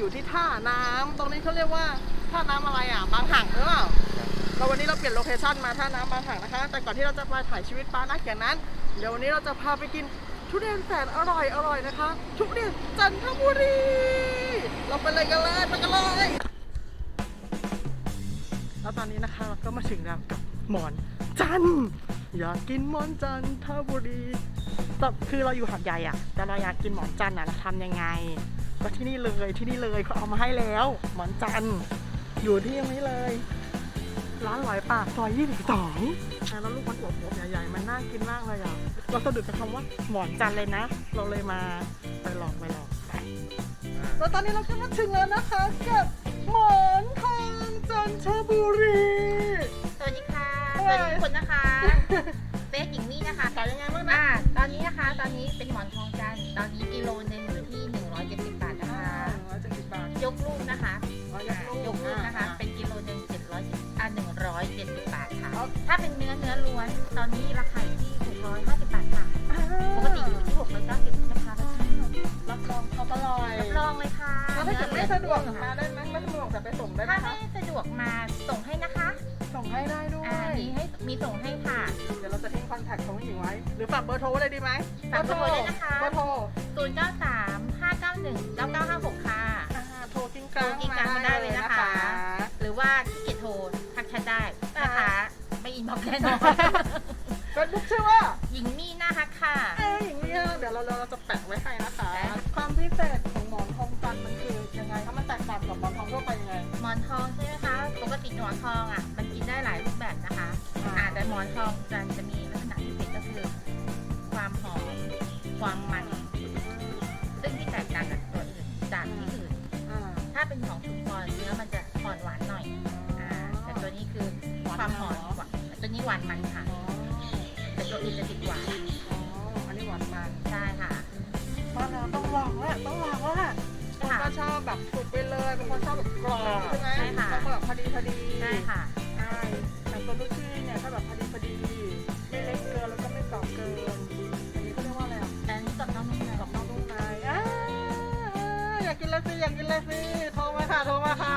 ยู่ที่ท่าน้ำตรงนี้เขาเรียกว่าท่าน้ำอะไรอะบางหังหรือเปล่าเราวันนี้เราเปลี่ยนโลเคชั่นมาท่าน้ำบางหังนะคะ แต่ก่อนที่เราจะมาถ่ายชีวิตปลาหน้าเขียนนั้น เดี๋ยววันนี้เราจะพาไปกินทุเรียนแสนอร่อยอร่อยนะคะ ทุเรียนจันทบุรี เราไปเลยกันเลยไปกันเลยแล้วตอนนี้นะคะเราก็มาถึงแล้วกับหมอนจันทร์อยากกินหมอนจันทบุรีแต่คือเราอยู่หาดใหญ่อะแต่เราอยากกินหมอนจันทร์อะเราทำยังไง ก็ที่นี่เลยที่นี่เลยเขาเอามาให้แล้วหมอนจันทร์อยู่ที่ตรงนี้เลย ร้านลอยปากซอย22แล้วลูกมันอวบๆใหญ่ๆมันน่ากินมากเลยอะเราสะดุดกับคำว่าหมอนจันทร์เลยนะ เราเลยมาไปลองไปลองไปแล้วตอนนี้เราก็มาถึงแล้วนะคะกับหมอนทองจันทบุรีสวัสดีค่ะเฮ้สยวัสดีทุกคนนะคะเฟซหญิงมี่นะคะขายยังไงบ้างนะอ่าตอนนี้นะคะ ตอนนี้เป็นหมอนทองจันทร์ตอนนี้กิโลหนึ่ง กลูกนะคะ อ๋ยกลูกนะคะเป็นกิโลหนึ่งเจ็ดร้อยอ่าหนึ่งร้อยเจ็ดสิบบาทค่ะ ถ้าเป็นเนื้อเนื้อล้วน ตอนนี้ราคาอยู่ที่หกร้อยห้าสิบบาทค่ะ ปกติอยู่ที่หกร้อยเก้าสิบนะคะรับรองเขาอร่อยรับรองเลยค่ะถ้าไม่สะดวกมาได้ไหมไม่สะดวกจะไปส่งได้ไหมถ้าไม่สะดวกมาส่งให้นะคะส่งให้ได้ด้วอ่าย มีให้มีส่งให้ค่ะ เดี๋ยวเราจะทิ้งคอนแทคของหญิงไว้ หรือฝากเบอร์โทรอะไรดีไหมฝากเบอร์โทรด้ยนะคะ เบอร์โทรตัวเก้าสามห้าเก้าหนึ่งแล้0เก้าห้าหก ไม่อินบ็อกซ์แน่นอนเฟซบุ๊กชื่อว่าหญิงมี่น่าฮักค่ะ เอ้ยอย่างนี้เดี๋ยวเราเราจะแปะไว้ให้นะคะได้ค่ะความพิเศษของหมอนทองจันทร์มันคือยังไงคะมันแตกต่างกับหมอนทองทั่วไปยังไง หมอนทองใช่ไหมคะ ปกติหมอนทองอะ มันกินได้หลายรูปแบบนะคะอ่าแต่หมอนทองจันจะมีลักษณะพิเศษก็คือ ความหอม ความมัน ซึ่งที่แตกต่างจากตัวอื่นจากที่อื่น อ่า ถ้าเป็นของ วนี้หวานมันค่ะอ๋อแต่ตัวอื่นจะติดหวานอ๋ออันนี้หวานมันใช่ค่ะบ้านเราต้องลองแล้วต้องลองแล้วแหละบางคนก็ชอบแบบสุกไปเลยบางคนชอบแบบกรอบใช่ไหมใช่ค่ะบางคนแบบพอดีพอดีใช่ค่ะใช่แต่ตัวลูกชี่เนี่ยถ้าแบบพอดีพอดีไม่เล็กเกินแล้วก็ไม่กรอบเกินอันนี้เขาเรียกว่าอะไรอะแต่อันนี้กับน้องนุ่มในกรอบนอกนุ่มในอ่าอยากกินเลยสิอยากกินเลยสิโทรมาค่ะโทรมาค่ะ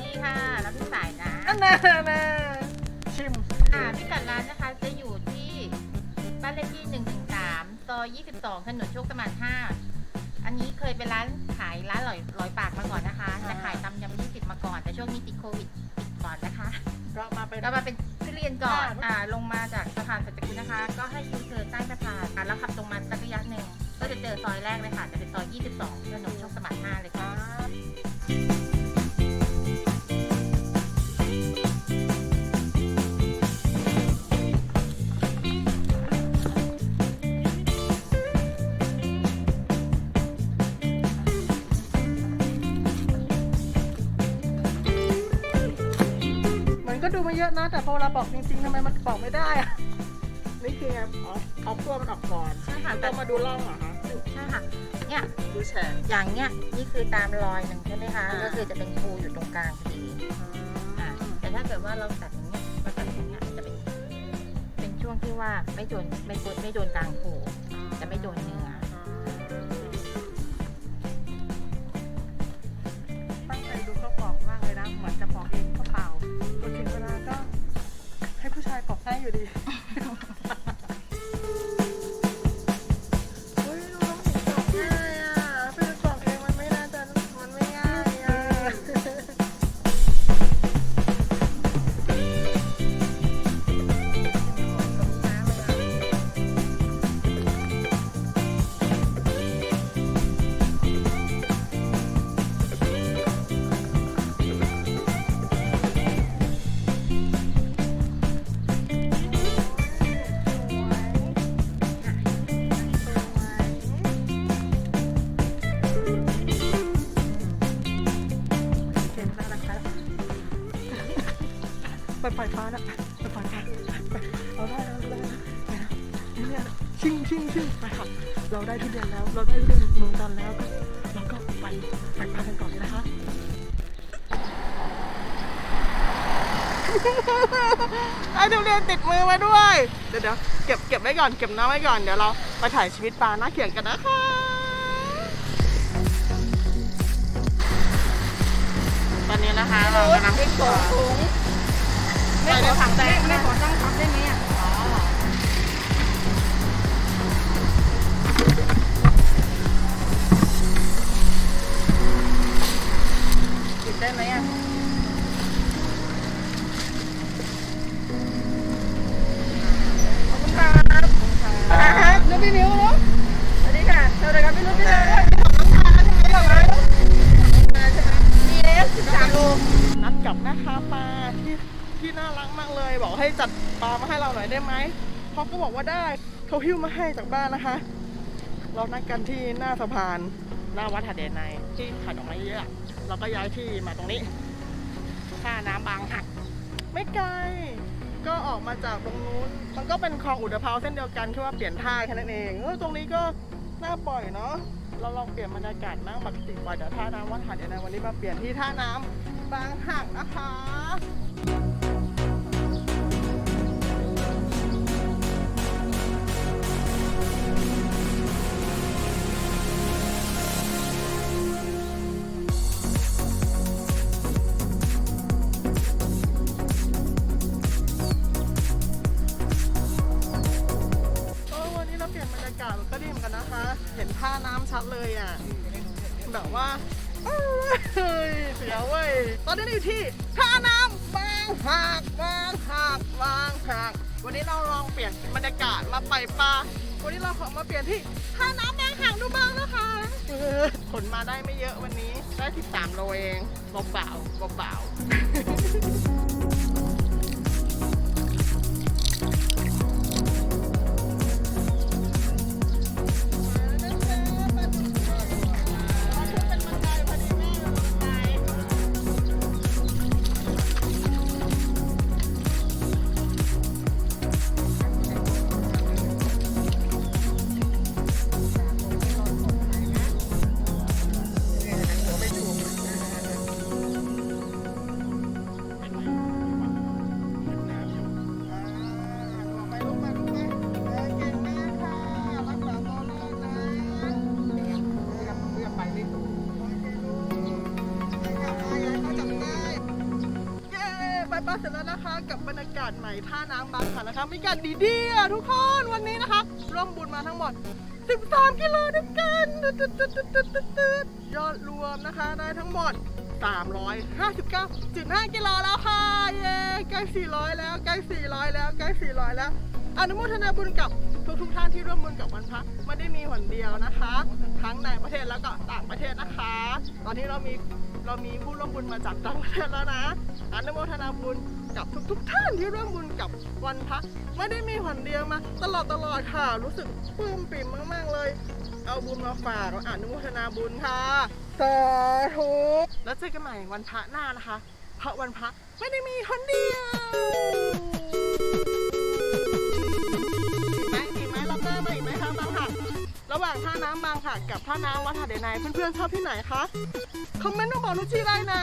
นี่ค่ะแล้วพี่สายนะอันน่ะน่ บ้านเลขที่113ซอย22ถนนโชคสมาน5อันนี้เคยเป็นร้านขายร้านลอยลอยปากมาก่อนนะคะจะขายตำยำยี่สิบมาก่อน แต่ช่วงนี้ติดโควิดปิดก่อนนะคะก็มาเป็นก็มาเป็นทุเรียนก่อนอ่าอ่าลงมาจากสะพานสัจกุลนะคะ ก็ให้ยูเทิร์นใต้สะพานอะแล้วขับตรงมาสักระยะหนึ่งก็จะเจอซอยแรกเลยค่ะจะเป็นซอย 22ถนนโชคสมาน5เลยคค่ะ เยอะนะ แต่พอเราบอกจริงๆทำไมมันบอกไม่ได้อะนี่คือไงอ๋อเอาตัวมันออกก่อนใช่ค่ะต้แต่องมาดูร่องเหรอคะใช่ค่ะ เนี่ย ดูแฉก อย่างเนี้ย นี่คือตามรอยหนึ่งใช่ไหมคะ อ่า ก็คือจะเป็นภูอยู่ตรงกลางพอดีอ่าแต่ถ้าเกิดว่าเราตัดอย่างเงี้ยเราตัดอย่างเงี้ยจะเป็น เป็นช่วงที่ว่าไม่โดนไม่โดนไม่โดนกลางภูจะไม่โดนเนื้อ ตั้งใจดูเขาปอกมากเลยนะ เหมือนจะปอกเอง อยฟ้านะไปปล่อยฟ้าไปเอาได้แล้วเอาได้แล้วไปนะเนี่ยชิ่งชิ่งชิ่งไปค่ะเราได้ทุเรียนแล้ว เราได้ทุเรียนเมืองจันแล้วก็เราก็ไปไปปลากันก่อนเลยนะคะไอ้ทุเรียนติดมือมาด้วย เดี๋ยวเดี๋ยวเก็บเก็บไว้ก่อนเก็บน้ำไว้ก่อนเดี๋ยวเราไปถ่ายชีวิตปลาหน้าเขียงกันนะคะนะคะเรากำลัง ไม่ขอถังแดงไม่ขอตั้งทับได้ไหมอะติดได้ไหมอะขอบคุณครับครับน้องพี่มิวเนาะสวัสดีค่ะสวัสดีครับพี่นุชพี่เลยด้วยพี่ของน้องตาใช่ไหมของน้องตาใช่ไหมมีเอสสิบสามโลนัดกับแม่ค้าปลาที่ที่น่ารักมากเลย บอกให้จัดปลามาให้เราหน่อยได้ไหมเขาก็บอกว่าได้เขาหิ้วมาให้จากบ้านนะคะ เรานัดกันที่หน้าสะพานหน้าวัดหาดใหญ่ในที่ขายดอกไม้เยอะเราก็ย้ายที่มาตรงนี้ท่าน้ำบางหัก ไม่ไกล ก็ออกมาจากตรงนู้น มันก็เป็นคลองอุตภาวเส้นเดียวกันแค่ว่าเปลี่ยนท่าแค่นั้นเองเออตรงนี้ก็น่าปล่อยเนาะเราลองเปลี่ยนบรรยากาศนั่งปกติปล่อยเดี๋ยวท่าน้ำวัดหาดใหญ่ในวันนี้มาเปลี่ยนที่ท่าน้ำบางหักนะคะ ตอนนี้เราอยู่ที่ท่าน้ำบางหักบางหักบางหักวันนี้เราลองเปลี่ยนบรรยากาศมาไปปลาวันนี้เราขอมาเปลี่ยนที่ท่าน้ำบางหักดูบ้างนะคะเออขนมาได้ไม่เยอะวันนี้ได้ 13 โลเองเบาๆเบาๆ กับบรรยากาศใหม่ท่าน้ำบางขันนะคะมีการดีดีทุกคนวันนี้นะคะร่วมบุญมาทั้งหมด 13 กิโลด้วยกันยอดรวมนะคะได้ทั้งหมด 359.5 กิโลแล้วค่ะเย้ใกล้ 400 แล้วใกล้ 400 แล้วใกล้ 400 แล้วอนุโมทนาบุญกับทุกทุกๆท่านที่ร่วมบุญกับวันพระไม่ได้มีหนเดียวนะคะ ทั้งในประเทศแล้วก็ต่างประเทศนะคะ ตอนนี้เรามีเรามีผู้ร่วมบุญมาจากต่างประเทศแล้วนะอนุโมทนาบุญกับทุกๆท่านที่ร่วมบุญกับวันพระไม่ได้มีหนเดียวมา ตลอดตลอดค่ะ รู้สึกปลื้มปิ่มมากๆเลย เอาบุญมาฝากและอนุโมทนาบุญค่ะสาธุแล้วเจอกันใหม่วันพระหน้านะคะ เพราะวันพระไม่ได้มีคนเดียว กับท่าน้ำวัดหาดเดนายเพื่อนๆชอบที่ไหนคะ คอมเมนต์มาบอกนุชชีได้นะ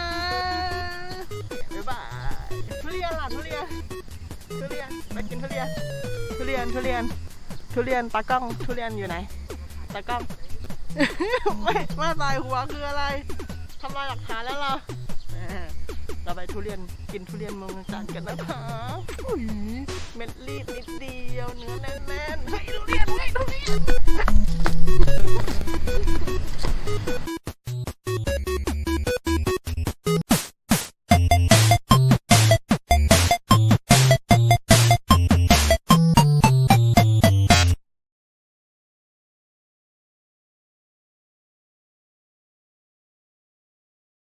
บ๊ายบายทุเรียนล่ะทุเรียน ทุเรียนไปกินทุเรียน ทุเรียนทุเรียน ทุเรียนตากล้องทุเรียนอยู่ไหนตากล้อง ไม่ไม่ตายหัวคืออะไรทำลายหลักฐานแล้วเรา เราไปทุเรียนกินทุเรียนเมืองจันทร์กันนะคะอุ้ยเม็ดรีดนิดเดียวเนื้อแน่นๆให้ทุเรียนให้ทุเรียน